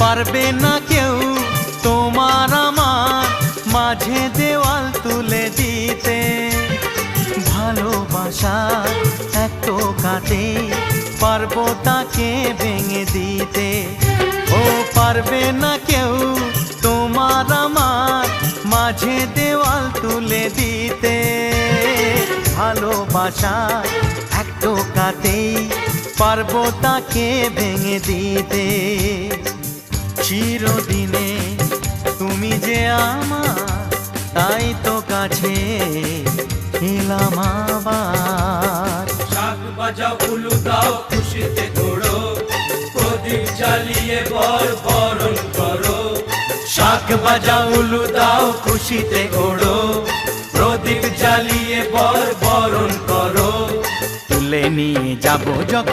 পারবে না কেউ। তোমার আমার মাঝে দেওয়াল তুলে দিতে। ভালোবাসা এত কাটে, পারব তাকে ভেঙে দিতে। ও পারবে না কেউ তোমার আমার মাঝে দেওয়াল তুলে দিতে। ভালোবাসা একটু কাটেই পারব তাকে ভেঙে দিতে। চিরদিনে। তুমি যে আমার তাই তো কাছে এলাম আবার। শাক বাজাও উলু দাও খুশিতে ঘোড়ো প্রদীপ জ্বালিয়ে বর বরণ করো। শাক বাজাও উলু দাও খুশিতে ওড়ো প্রদীপ জ্বালিয়ে বর বরণ করো। তুলে নিয়ে যাব যখন